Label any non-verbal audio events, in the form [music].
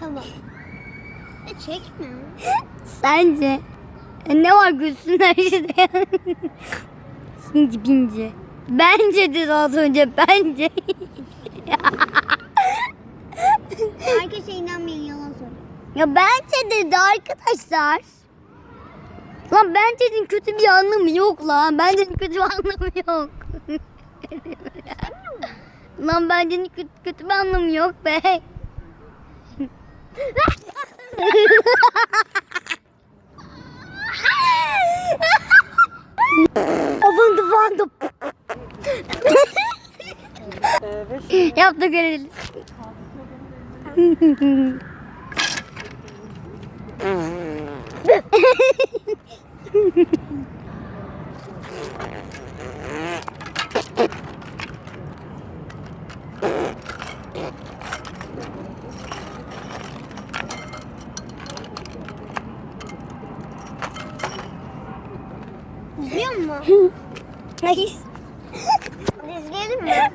tamam. E çekme. Sence? E, ne var gülsünler işte. Sinci binci. Bence dedi az önce bence. Herkese inanmayın yalan söylüyor. ya bence dedi arkadaşlar. Lan bence'nin kötü bir anlamı yok lan. Bence'nin kötü bir anlamı yok. lan bence'nin kötü, kötü bir anlamı yok be. Avandı vandı. Yap da görelim. İzliyor musun? [laughs] Hayır. [laughs] İzleyelim mi?